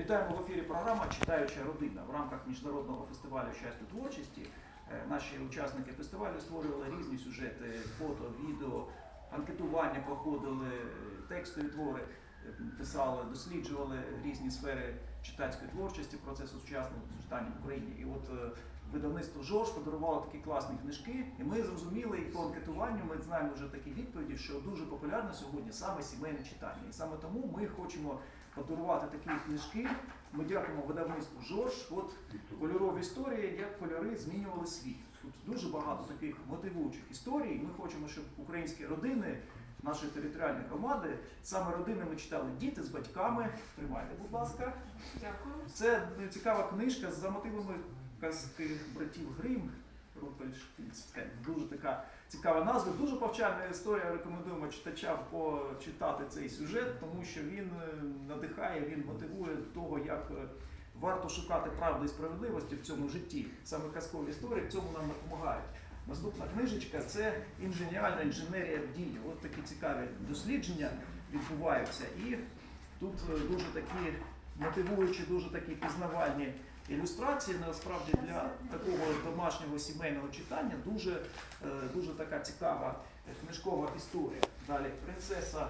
Вітаємо в ефірі програма Читаюча родина в рамках міжнародного фестивалю щастя творчості. е, Наші учасники фестивалю створювали різні сюжети, фото, відео, анкетування проходили, е, текстові твори е, писали, досліджували різні сфери читацької творчості, процесу сучасного читання в Україні. І от видавництво ЖОЖ подарувало такі класні книжки, і ми зрозуміли і по анкетуванню ми знаємо вже такі відповіді, що дуже популярно сьогодні саме сімейне читання. І саме тому ми хочемо подарувати такі книжки. Ми дякуємо видавництву ЖОЖ. От кольорові історії, як кольори змінювали світ. Тут дуже багато таких мотивуючих історій. Ми хочемо, щоб українські родини, наші територіальні громади, саме родинами читали діти з батьками. Тримайте, будь ласка. Дякую. Це цікава книжка за мотивами казки братів Грим. Рупельштильська. Дуже така цікава назва. Дуже повчальна історія. Рекомендуємо читачам почитати цей сюжет, тому що він е, надихає, він мотивує того, як е, варто шукати правди і справедливості в цьому житті. Саме казкові історії в цьому нам допомагають. Наступна книжечка це інженіальна інженерія в дії. От такі цікаві дослідження відбуваються. І тут е, дуже такі мотивуючі, дуже такі пізнавальні ілюстрації. Насправді для такого домашнього сімейного читання дуже, е, дуже така цікава книжкова історія. Далі принцеса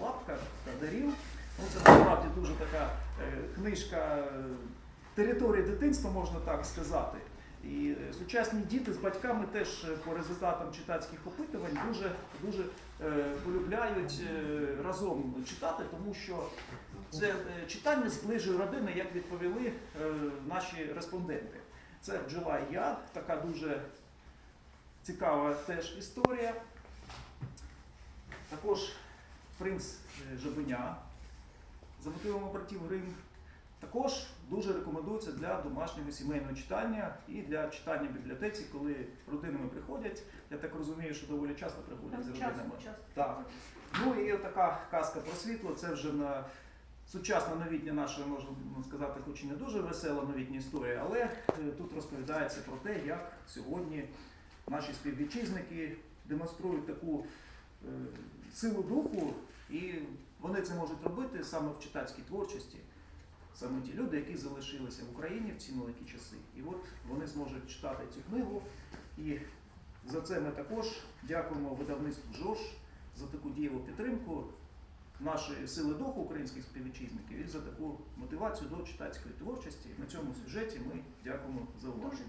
Лапка та Дарів. Ну, це насправді дуже така е, книжка е, території дитинства, можна так сказати. І е, сучасні діти з батьками теж по результатам читацьких опитувань дуже, дуже полюбляють разом читати, тому що це читання зближує родини, як відповіли наші респонденти. Це бджола і я, така дуже цікава теж історія. Також принц Жабеня за мотивами братів Грим. Також дуже рекомендується для домашнього сімейного читання і для читання в бібліотеці, коли родинами приходять. Я так розумію, що доволі часто приходять з Там родинами. часто, часто. Так. Ну і така казка про світло, це вже на сучасна новітня наша, можна сказати, хоч і не дуже весела новітня історія, але е, тут розповідається про те, як сьогодні наші співвітчизники демонструють таку е, силу духу, і вони це можуть робити саме в читацькій творчості. Саме ті люди, які залишилися в Україні в ці нелегкі часи. І от вони зможуть читати цю книгу. І за це ми також дякуємо видавництву ЖОЖ за таку дієву підтримку нашої сили духу українських співвітчизників і за таку мотивацію до читацької творчості. На цьому сюжеті ми дякуємо за увагу.